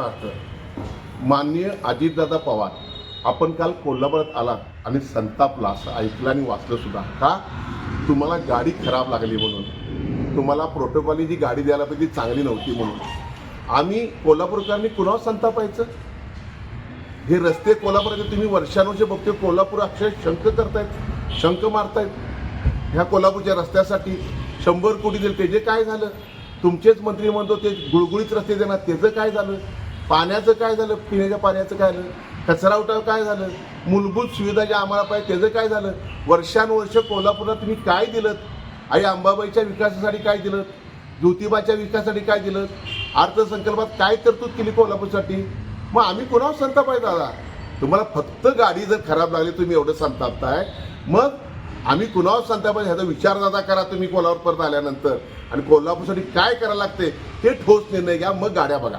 महाराष्ट्र माननीय अजितदादा पवार आपण काल कोल्हापुरात आलात आणि संतापला असं ऐकलं आणि वाचलं सुद्धा. का? तुम्हाला गाडी खराब लागली म्हणून. तुम्हाला प्रोटोकॉलनी जी गाडी द्यायला पाहिजे ती चांगली नव्हती म्हणून. आम्ही कोल्हापूरकरांनी कुणावर संतापायचं हे रस्ते कोल्हापुराचे तुम्ही वर्षानुवर्ष बघतोय. कोल्हापूर अक्षर शंख करतायत शंख मारतायत. ह्या कोल्हापूरच्या रस्त्यासाठी शंभर कोटी दिले. त्याचे काय झालं? तुमचेच मंत्री म्हणतो ते गुळगुळीत रस्ते देणार. त्याचं काय झालं? पाण्याचं काय झालं? पिण्याच्या पाण्याचं काय झालं? कचरा उठाव काय झालं? मूलभूत सुविधा ज्या आम्हाला पाहिजे त्याचं काय झालं? वर्षानुवर्ष कोल्हापूरला तुम्ही काय दिलं? आई अंबाबाईच्या विकासासाठी काय दिलं? ज्योतिबाच्या विकासासाठी काय दिलं? अर्थसंकल्पात काय तरतूद केली कोल्हापूरसाठी? मग आम्ही कोणावर संताप आहे दादा? तुम्हाला फक्त गाडी जर खराब लागली तुम्ही एवढं संतापताय. मग आम्ही कुणावर संताप ह्याचा विचार दादा करा तुम्ही कोल्हापूर परत आल्यानंतर. आणि कोल्हापूरसाठी काय करायला लागते हे ठोस निर्णय घ्या. मग गाड्या बघा.